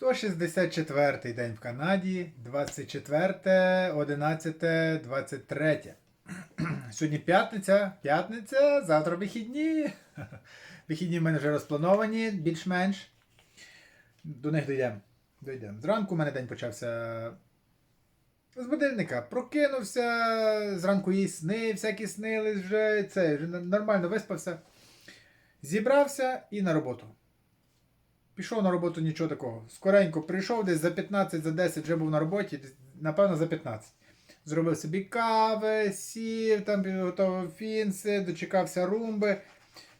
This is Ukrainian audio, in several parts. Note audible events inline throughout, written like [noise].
164 день в Канаді, 24, 11, 23. Сьогодні п'ятниця, п'ятниця, завтра вихідні. [laughs] Вихідні в мене вже розплановані, більш-менш. До них дійдемо. Дійдемо. Зранку у мене день почався з будильника. Прокинувся, зранку їй сни, всякі снились вже. Це вже нормально виспався. Зібрався і на роботу. Пішов на роботу нічого такого. Скоренько прийшов, десь за 15, за 10 вже був на роботі, напевно, за 15. Зробив собі кави, сів, там підготував фінси, дочекався румби.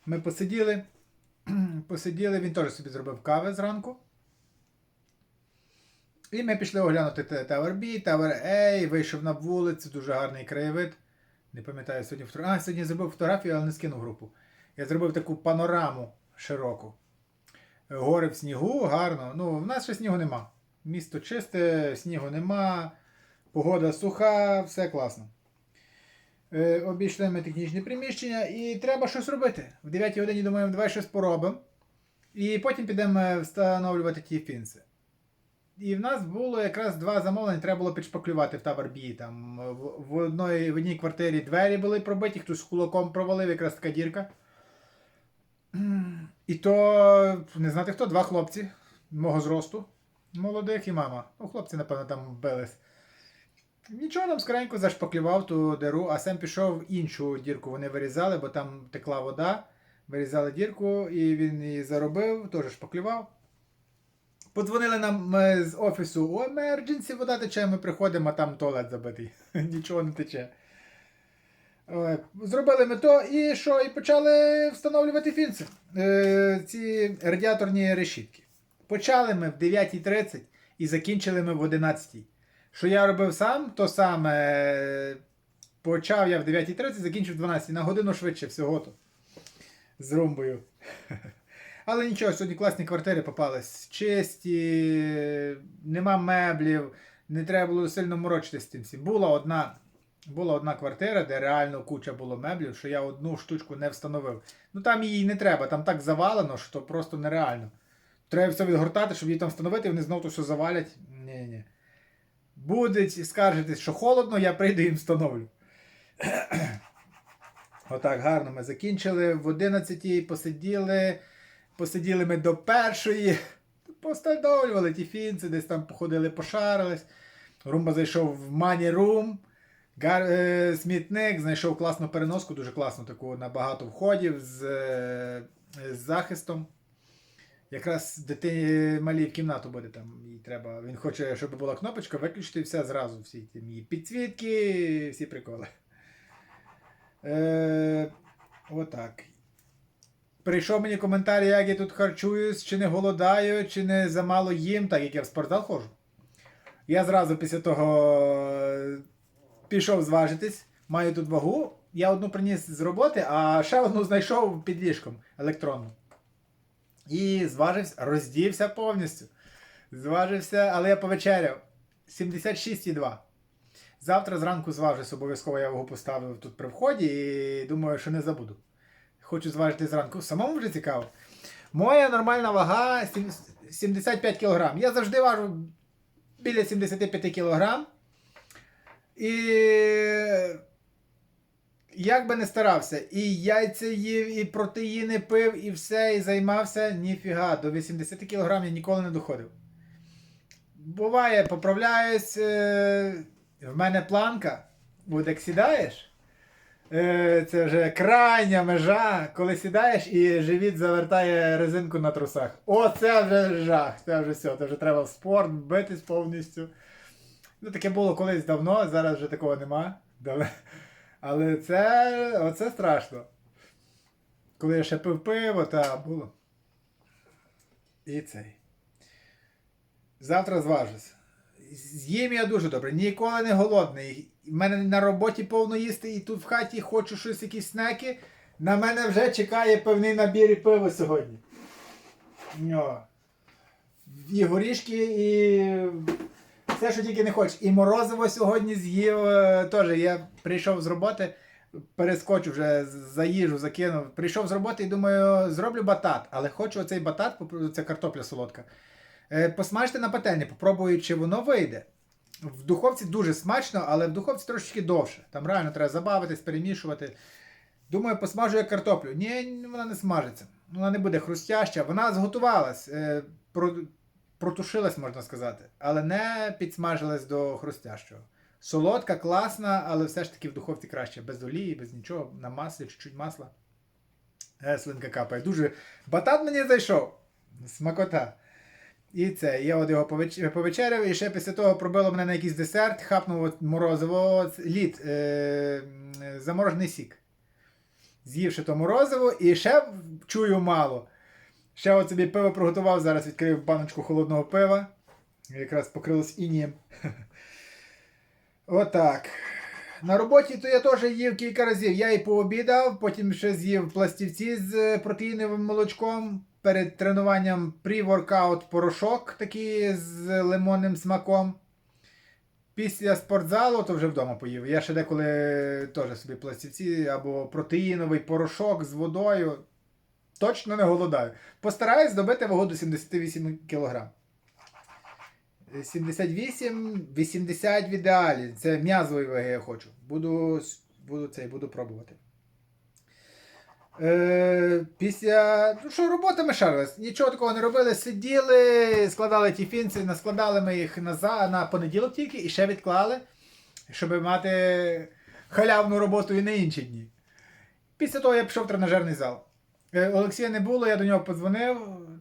Ми посиділи. [clears throat] Посиділи, він теж собі зробив кави зранку. І ми пішли оглянути Tower B, Tower A, вийшов на вулицю, дуже гарний краєвид. Не пам'ятаю сьогодні фото... А, сьогодні зробив фотографію, але не скинув групу. Я зробив таку панораму широку. Гори в снігу, гарно. Ну, в нас ще снігу нема. Місто чисте, снігу нема, погода суха, все класно. Е, обійшли ми технічне приміщення і треба щось робити. В 9 годині думаємо, давай щось поробимо. І потім підемо встановлювати ті фінси. І в нас було якраз два замовлення, треба було підшпаклювати в Tower B. Там в, одної, в одній квартирі двері були пробиті, хтось кулаком провалив, якраз така дірка. І то не знати хто, два хлопці мого зросту, молодих і мама. Ну, хлопці, напевно, там бились. Нічого нам скоренько зашпаклював ту диру, а сам пішов в іншу дірку. Вони вирізали, бо там текла вода. Вирізали дірку, і він її заробив, теж шпаклював. Подзвонили нам е, з офісу о, emergency, вода тече, ми приходимо, а там туалет забитий. [laughs] Нічого не тече. Ой, Зробили ми то і що? І почали встановлювати фінси. Е, ці радіаторні решітки. Почали ми в 9.30 і закінчили ми в 11.00. Що я робив сам, то саме е, почав я в 9.30, закінчив в 12 на годину швидше всього то. З румбою. [laughs] Але нічого, сьогодні класні квартири попались. Чисті, нема меблів, не треба було сильно морочитися з тим. Була одна, була одна квартира, де реально куча було меблів, що я одну штучку не встановив. Ну там її не треба, там так завалено, що просто нереально. Треба все відгортати, щоб її там встановити, і вони знову все завалять. Ні-ні. Будуть скаржитись, що холодно, я прийду і встановлю. [clears throat] Отак гарно ми закінчили. В 11 посиділи. Посиділи ми до першої. Постановлювали ті фінці, десь там походили, пошарились. Румба зайшов в Money Room. Гар... е, Смітник знайшов класну переноску, дуже класну таку на багато входів з, е, з захистом. Якраз дитині малій в кімнату буде там. Їй треба. Він хоче, щоб була кнопочка, виключити все зразу. Всі ті її підсвітки, всі приколи. Е, отак. Прийшов мені коментар, як я тут харчуюсь, чи не голодаю, чи не замало їм, так як я в спортзал ходжу. Я зразу після того пішов зважитись, маю тут вагу. Я одну приніс з роботи, а ще одну знайшов під ліжком електронну. І зважився, роздівся повністю. Зважився, але я повечеряв. 76,2. Завтра зранку зважусь, обов'язково я його поставив тут при вході і думаю, що не забуду. Хочу зважити зранку. Самому вже цікаво. Моя нормальна вага 75 кг. Я завжди важу біля 75 кг. І як би не старався, і яйця їв, і протеїни пив, і все, і займався, ніфіга, до 80 кг я ніколи не доходив. Буває, поправляюсь. е, В мене планка, от як сідаєш, е, це вже крайня межа, коли сідаєш і живіт завертає резинку на трусах. О, це вже жах, це вже все, це вже треба в спорт битись повністю. Ну, таке було колись давно, зараз вже такого нема. Але це оце страшно. Коли я ще пив пиво, та було. І цей. Завтра зважусь. З'їм я дуже добре, ніколи не голодний. У мене на роботі повно їсти, і тут в хаті хочу щось, якісь снеки. На мене вже чекає певний набір і пиво сьогодні. Ньо. І горішки, і все, що тільки не хочеш. І морозиво сьогодні з'їв. е, Теж я прийшов з роботи, перескочив вже за їжу, закинув. Прийшов з роботи і думаю, зроблю батат. Але хочу оцей батат, це картопля солодка. Е, Посмажте на пательні, попробуй, чи воно вийде. В духовці дуже смачно, але в духовці трошечки довше. Там реально треба забавитись, перемішувати. Думаю, посмажу як картоплю. Ні, вона не смажиться. Вона не буде хрустяща. Вона зготувалась, е, протушилась, можна сказати, але не підсмажилась до хрустящого. Солодка, класна, але все ж таки в духовці краще. Без олії, без нічого, на маслі, чуть-чуть масла. Е, слинка капає. Дуже. Батат мені зайшов. Смакота. І це, я от його повеч- повечеряв, і ще після того пробило мене на якийсь десерт, хапнув морозиво, лід, е, заморожений сік. З'ївши то морозиво, і ще чую мало. Ще от собі пиво приготував, зараз відкрив баночку холодного пива. Якраз покрилось інієм. [laughs] Отак. На роботі то я теж їв кілька разів. Я і пообідав, потім ще з'їв пластівці з е, протеїновим молочком. Перед тренуванням pre-workout порошок такий з лимонним смаком. Після спортзалу то вже вдома поїв. Я ще деколи теж собі пластівці або протеїновий порошок з водою. Точно не голодаю. Постараюсь добити вагу до 78 кг. 78, 80 в ідеалі. Це м'язової ваги я хочу. Буду, буду, цей, буду пробувати. Е, після. Ну що, робота ми шарились. Нічого такого не робили. Сиділи, складали ті фінці, наскладали ми їх на, на понеділок тільки і ще відклали, щоб мати халявну роботу і на інші дні. Після того я пішов в тренажерний зал. Е, Олексія не було, я до нього подзвонив.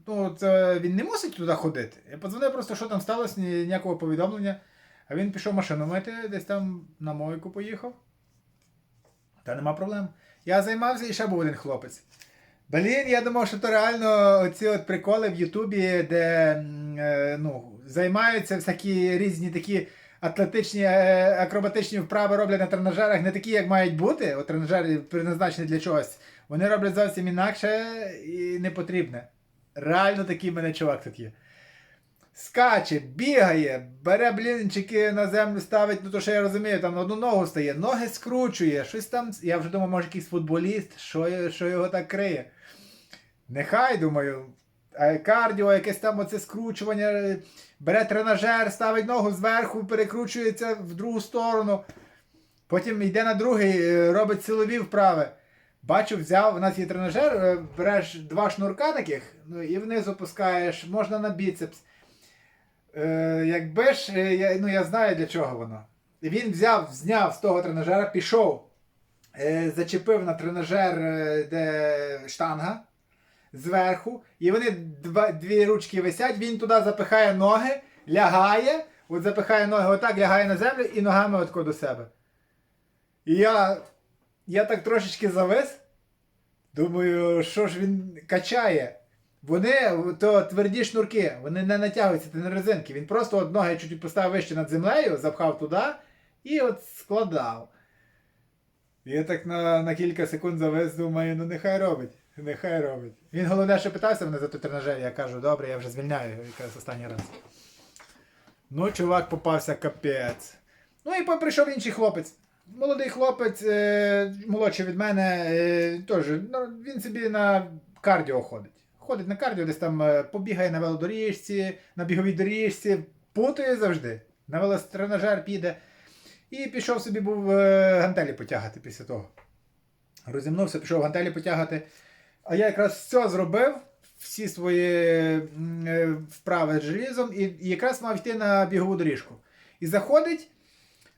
Ну, це він не мусить туди ходити. Я подзвонив просто, що там сталося, ніякого повідомлення. А він пішов машину мити, десь там на мойку поїхав. Та нема проблем. Я займався і ще був один хлопець. Блін, я думав, що то реально оці от приколи в Ютубі, де е, ну, займаються всякі різні такі атлетичні, е, акробатичні вправи роблять на тренажерах, не такі, як мають бути. От тренажери призначені для чогось. Вони роблять зовсім інакше і не потрібне. Реально такий мене чувак тут є. Скаче, бігає, бере блінчики на землю ставить, ну то що я розумію, там на одну ногу стає, ноги скручує, щось там. Я вже думав, може якийсь футболіст, що, що його так криє. Нехай, думаю, кардіо, якесь там оце скручування, бере тренажер, ставить ногу зверху, перекручується в другу сторону. Потім йде на другий, е, робить силові вправи. Бачу, взяв, у нас є тренажер, е, береш два шнурка таких, ну і вниз опускаєш, можна на біцепс. Е, якби ж, е, я, ну я знаю для чого воно. Він взяв, зняв з того тренажера, пішов, е, зачепив на тренажер, е, де штанга зверху, і вони два, дві ручки висять, він туди запихає ноги, лягає, от запихає ноги отак, лягає на землю і ногами отко до себе. І я, я так трошечки завис. Думаю, що ж він качає. Вони то тверді шнурки, вони не натягуються, не резинки. Він просто от ноги чуть поставив вище над землею, запхав туди і от складав. Я так на, на кілька секунд завис, думаю, ну нехай робить. Нехай робить. Він головне, що питався мене за той тренажер, я кажу, добре, я вже звільняю якраз останній раз. Ну, чувак попався капець. Ну і прийшов інший хлопець. Молодий хлопець, е, молодший від мене, е, теж, ну, він собі на кардіо ходить. Ходить на кардіо, десь там е, побігає на велодоріжці, на біговій доріжці, путає завжди. На велотренажер піде. І пішов собі був гантелі потягати після того. Розімнувся, пішов гантелі потягати. А я якраз все зробив, всі свої вправи з желізом, і якраз мав йти на бігову доріжку. І заходить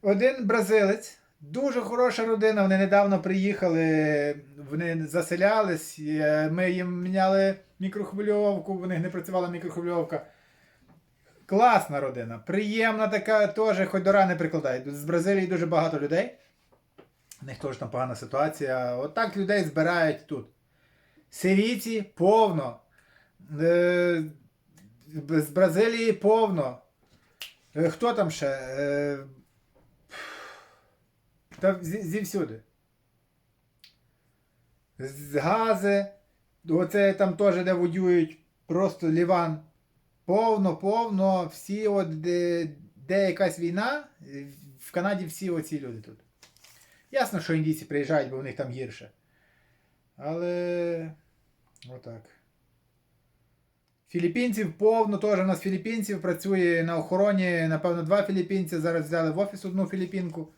один бразилець, дуже хороша родина. Вони недавно приїхали, вони заселялись. е, Ми їм міняли мікрохвильовку, в них не працювала мікрохвильовка. Класна родина, приємна така, теж, хоч до рани прикладають. З Бразилії дуже багато людей. У них теж там погана ситуація. Отак людей збирають тут. Сирійці повно. Е, з Бразилії повно. Е, Хто там ще? Та зі, зівсюди. З Гази. Оце там теж де воюють. Просто Ліван. Повно, повно. Всі, от де, де якась війна, в Канаді всі оці люди тут. Ясно, що індійці приїжджають, бо в них там гірше. Але. Отак. Філіппінців повно, теж у нас філіппінців працює на охороні, напевно, два філіппінці. Зараз взяли в офіс одну філіппінку.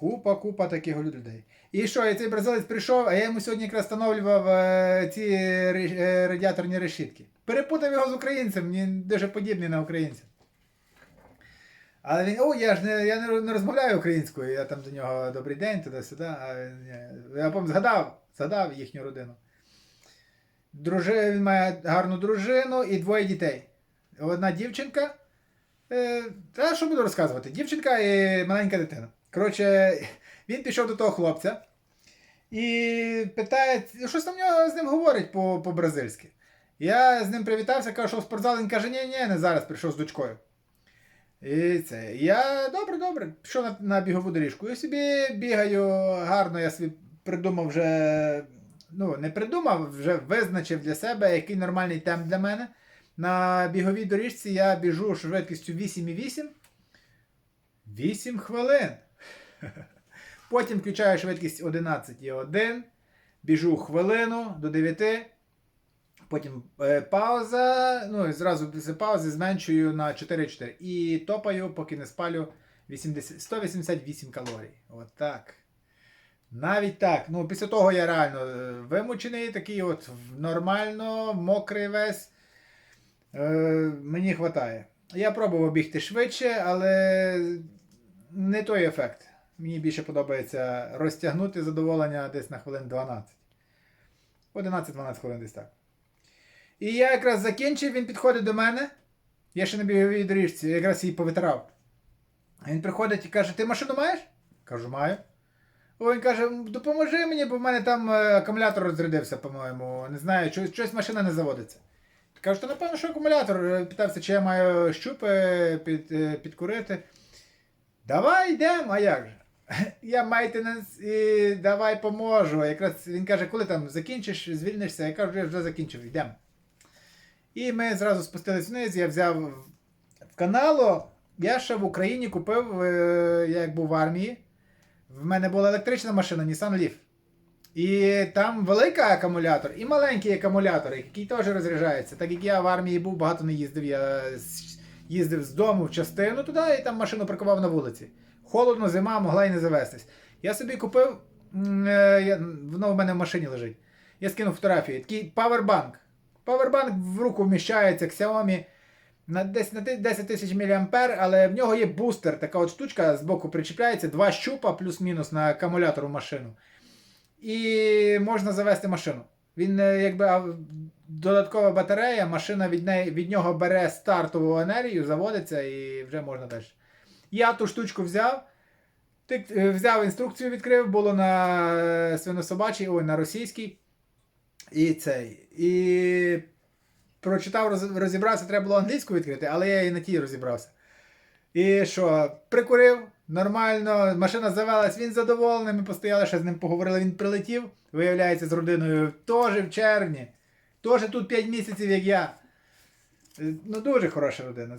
Купа, купа таких людей. І що, і цей бразилець прийшов, а я йому сьогодні якраз встановлював е, ці е, радіаторні решітки. Перепутав його з українцем, він дуже подібний на українця. Але він, о, я ж не, я не, розмовляю українською, я там до нього добрий день, туди-сюди. А я потім згадав, згадав їхню родину. Дружи, він має гарну дружину і двоє дітей. Одна дівчинка. Е, та що буду розказувати? Дівчинка і маленька дитина. Коротше, він пішов до того хлопця і питає, щось там нього з ним говорить по- по-бразильськи. Я з ним привітався, кажу, що в спортзал, він каже, ні, ні, не зараз прийшов з дочкою. І це. Я добре, добре, пішов на, на бігову доріжку. І собі бігаю гарно, я собі придумав вже. Ну, не придумав, вже визначив для себе, який нормальний темп для мене. На біговій доріжці я біжу швидкістю 8,8. 8 хвилин. [laughs] Потім включаю швидкість 11,1. Біжу хвилину до 9. Потім е, пауза. Ну і зразу після паузи зменшую на 4,4. І топаю, поки не спалю 80, 188 калорій. От так. Навіть так. Ну, після того я реально е, вимучений, такий от нормально, мокрий весь. Е, мені вистачає. Я пробував бігти швидше, але не той ефект. Мені більше подобається розтягнути задоволення десь на хвилин 12. 11-12 хвилин десь так. І я якраз закінчив, він підходить до мене. Я ще на біговій доріжці, я якраз її повитирав. Він приходить і каже: Ти машину маєш? Кажу, маю. О, він каже, допоможи мені, бо в мене там е, акумулятор розрядився, по-моєму. Не знаю, щось, машина не заводиться. Кажу, то напевно, що акумулятор. Е, Питався, чи я маю щупи під, е, підкурити. Давай йдемо, а як же? Я майтененс і давай поможу. Якраз він каже, коли там закінчиш, звільнишся, я кажу, я вже закінчив, йдемо. І ми зразу спустились вниз, я взяв в каналу. Я ще в Україні купив, е, я як був в армії. В мене була електрична машина Nissan Leaf. І там великий акумулятор і маленький акумулятор, який теж розряджається. Так як я в армії був, багато не їздив. Я їздив з дому в частину туди і там машину паркував на вулиці. Холодно, зима, могла і не завестись. Я собі купив, е, воно в мене в машині лежить. Я скинув фотографії. Такий павербанк. Павербанк в руку вміщається Xiaomi на десь на ти- 10 тисяч мА, але в нього є бустер, така от штучка з боку причіпляється, два щупа плюс-мінус на акумулятор у машину. І можна завести машину. Він е, якби додаткова батарея, машина від, неї, від нього бере стартову енергію, заводиться і вже можна далі. Я ту штучку взяв. Тик, е, взяв інструкцію, відкрив, було на е, свинособачій, ой, на російській. І цей. І прочитав, роз- розібрався, треба було англійську відкрити, але я і на тій розібрався. І що, прикурив, нормально, машина завелась, він задоволений, ми постояли, ще з ним поговорили, він прилетів, виявляється, з родиною, теж в червні. Теж тут 5 місяців, як я. Е, Ну, дуже хороша родина.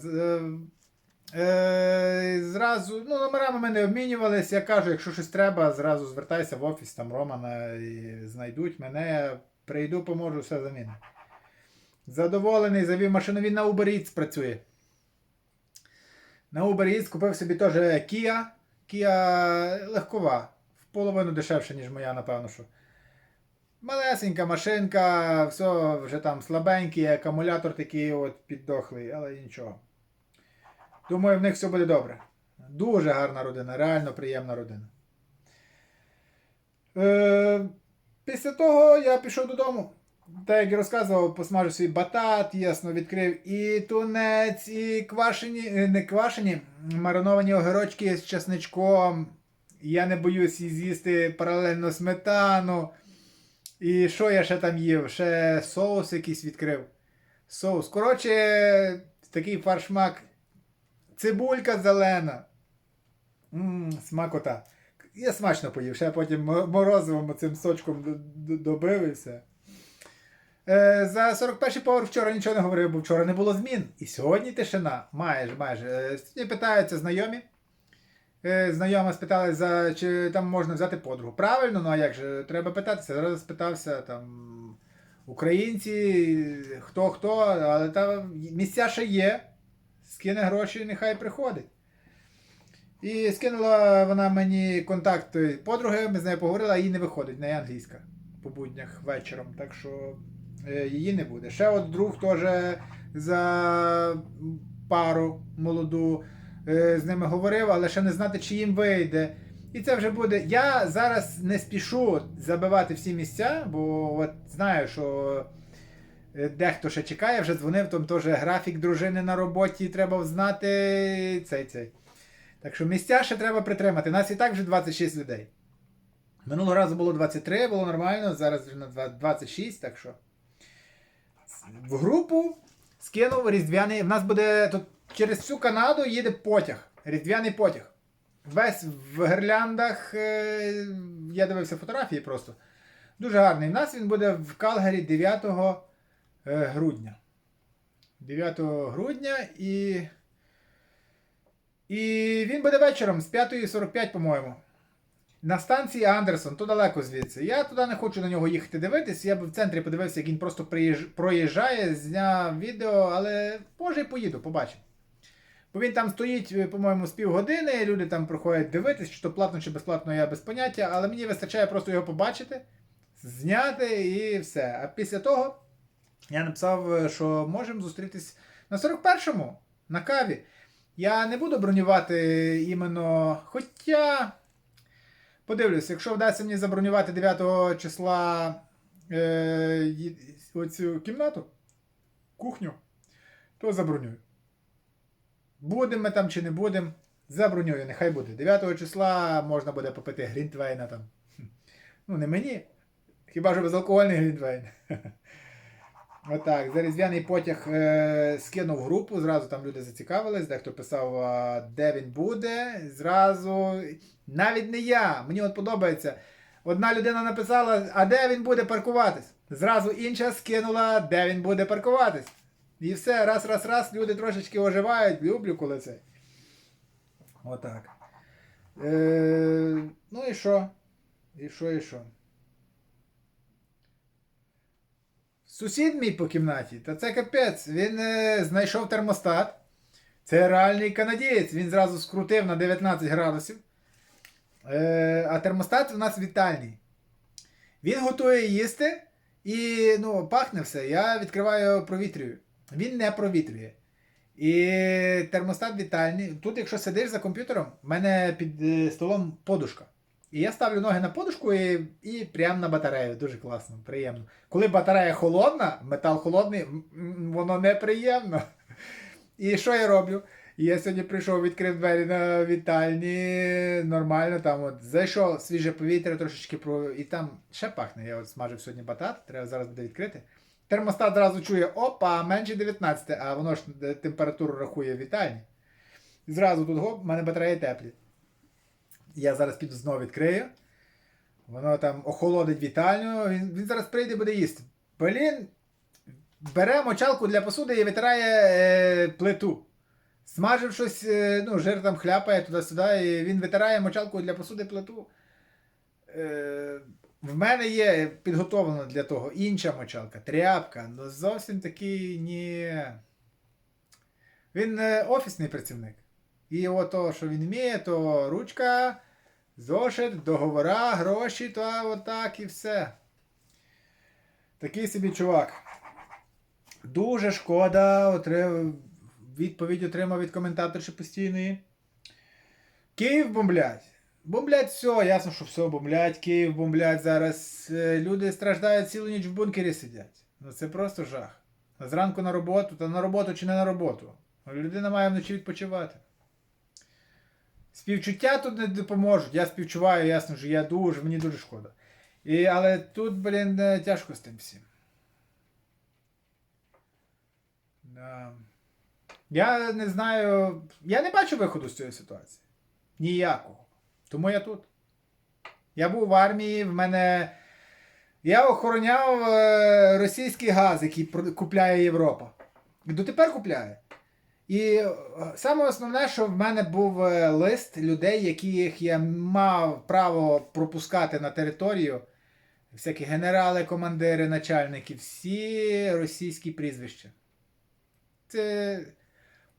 Е, зразу, ну, номерами ми не обмінювалися. Я кажу, якщо щось треба, зразу звертайся в офіс, там Романа і знайдуть мене, прийду, поможу, все заміню. Задоволений, завів машину, він на Uber Eats працює. На Uber Eats купив собі теж Kia. Kia легкова. В половину дешевше, ніж моя, напевно. що. Малесенька машинка, все вже там слабенький, акумулятор такий от піддохлий, але нічого. Думаю, в них все буде добре. Дуже гарна родина, реально приємна родина. Е, після того я пішов додому. Так як і розказував, посмажив свій батат, ясно, відкрив і тунець, і квашені, е, не квашені, мариновані огірочки з чесничком. Я не боюсь з'їсти паралельно сметану. І що я ще там їв? Ще соус якийсь відкрив. Соус. Коротше, такий фаршмак. Цибулька зелена. Ммм, смакота. Я смачно поїв, ще потім мо- морозивом цим сочком добив і все. Е, за 41 поверх вчора нічого не говорив, бо вчора не було змін. І сьогодні тишина. Майже, майже. Сьогодні питаються знайомі. Е, знайома спитали, за, чи там можна взяти подругу. Правильно, ну а як же? Треба питатися. Зараз спитався там українці, хто хто, але там місця ще є. Скине гроші, нехай приходить. І скинула вона мені контакт подруги, ми з нею поговорили, а їй не виходить, не англійська по буднях вечором. Так що е, її не буде. Ще от друг теж за пару молоду е, з ними говорив, але ще не знати, чи їм вийде. І це вже буде. Я зараз не спішу забивати всі місця, бо от знаю, що дехто ще чекає, вже дзвонив, там теж графік дружини на роботі, треба знати цей цей. Так що місця ще треба притримати. Нас і так вже 26 людей. Минулого разу було 23, було нормально, зараз вже на 26, так що. В групу скинув різдвяний. В нас буде тут через всю Канаду їде потяг. Різдвяний потяг. Весь в гірляндах. е, Я дивився фотографії просто. Дуже гарний. У нас він буде в Калгарі 9 е, грудня. 9 грудня і. І він буде вечором з 5.45, по-моєму. На станції Андерсон, то далеко звідси. Я туди не хочу на нього їхати дивитись. Я б в центрі подивився, як він просто проїжджає, зняв відео, але може і поїду, побачимо. Бо він там стоїть, е, по-моєму, з півгодини, люди там проходять дивитись, чи то платно, чи безплатно, я без поняття, але мені вистачає просто його побачити, зняти і все. А після того я написав, е, що можемо зустрітись на 41-му на каві. Я не буду бронювати іменно. Хоча. Подивлюсь, якщо вдасться мені забронювати 9 числа е, оцю кімнату, кухню, то забронюю. Будемо ми там чи не будемо, забронюю, нехай буде. 9 числа можна буде попити Грінтвейна там. Ну, не мені. Хіба що безалкогольний Грінтвейн. [laughs] Отак, за різдвяний потяг е, скинув групу, зразу там люди зацікавились, дехто писав, де він буде. Зразу. Навіть не я. Мені от подобається. Одна людина написала, а де він буде паркуватись? Зразу інша скинула, де він буде паркуватись. І все, раз, раз, раз, люди трошечки оживають, люблю, коли це. Отак. Е, ну і що? І що, і що? Сусід мій по кімнаті, та це капець. Він е, знайшов термостат. Це реальний канадієць. Він зразу скрутив на 19 градусів. Е, а термостат у нас вітальний. Він готує їсти і ну, пахне все. Я відкриваю, провітрюю. Він не провітрює. І термостат вітальний. Тут, якщо сидиш за комп'ютером, в мене під е, столом подушка. І я ставлю ноги на подушку і, і прямо на батарею. Дуже класно, приємно. Коли батарея холодна, метал холодний, воно неприємно. І що я роблю? Я сьогодні прийшов, відкрив двері на вітальні, нормально там от зайшов свіже повітря, трошечки про. І там ще пахне. Я от смажив сьогодні батат, треба зараз буде відкрити. Термостат одразу чує, опа, менше 19, а воно ж е, температуру рахує в вітальні. І зразу тут гоп, в мене батареї теплі. Я зараз піду знову відкрию. Воно там охолодить вітальню. Він, він зараз прийде буде їсти. Блін, бере мочалку для посуди і витирає е, плиту. Смажив щось, е, ну, жир там хляпає туди-сюди, і він витирає мочалку для посуди плиту. Е, в мене є підготовлена для того інша мочалка, тряпка. Ну зовсім такий ні. Він е, офісний працівник. І от то, що він вміє, то ручка, зошит, договора, гроші, то отак і все. Такий собі чувак. Дуже шкода, отрив... відповідь отримав від коментаторші постійної. Київ бомблять. Бомблять все, ясно, що все бомблять, Київ бомблять зараз. Е, Люди страждають цілу ніч в бункері сидять. Ну це просто жах. Зранку на роботу, та на роботу чи не на роботу. Людина має вночі відпочивати. Співчуття тут не допоможуть. Я співчуваю, ясно, що я дуже, мені дуже шкода. І, але тут, блін, е, тяжко з тим всім. Я не знаю. Я не бачу виходу з цієї ситуації. Ніякого. Тому я тут. Я був в армії, в мене. Я охороняв е, російський газ, який купляє Європа. І дотепер купляє. І е, саме основне, що в мене був е, лист людей, яких я мав право пропускати на територію всякі генерали, командири, начальники, всі російські прізвища. Це.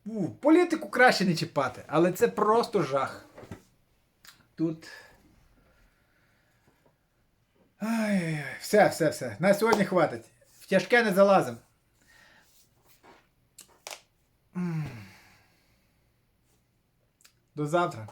У, політику краще не чіпати, але це просто жах. Тут. Ай, все, все, все. На сьогодні хватить. В тяжке не залазим. М. До завтра.